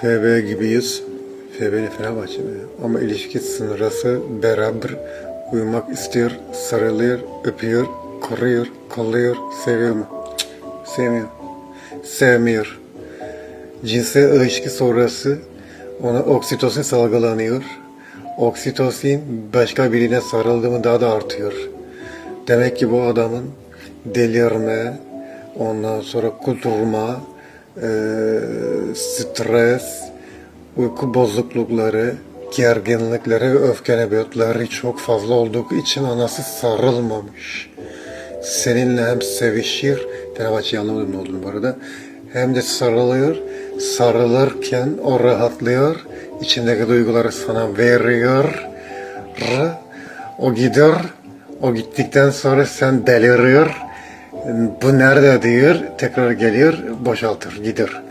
FB gibiyiz. FB'li Fenerbahçe mi? Ama ilişki sınırası beraber uyumak istiyor, sarılıyor, öpüyor, koruyor, kolluyor, seviyor mu? Cık, sevmiyor. Sevmiyor. Cinsel ilişki sonrası ona oksitosin salgılanıyor. Oksitosin başka birine sarıldı mı daha da artıyor. Demek ki bu adamın delirme, ondan sonra kudurma, eee, stres, uyku bozuklukları, gerginlikleri öfke nöbetleri çok fazla olduğu için anası sarılmamış. Seninle hem sevişir, Fenerbahçe'yi anlamadım ne olduğunu bu arada, hem de sarılıyor. Sarılırken o rahatlıyor, içindeki duyguları sana veriyor. O gidiyor, o gittikten sonra sen deliriyor. Bu nerede diyor, tekrar geliyor, boşaltır, gidiyor.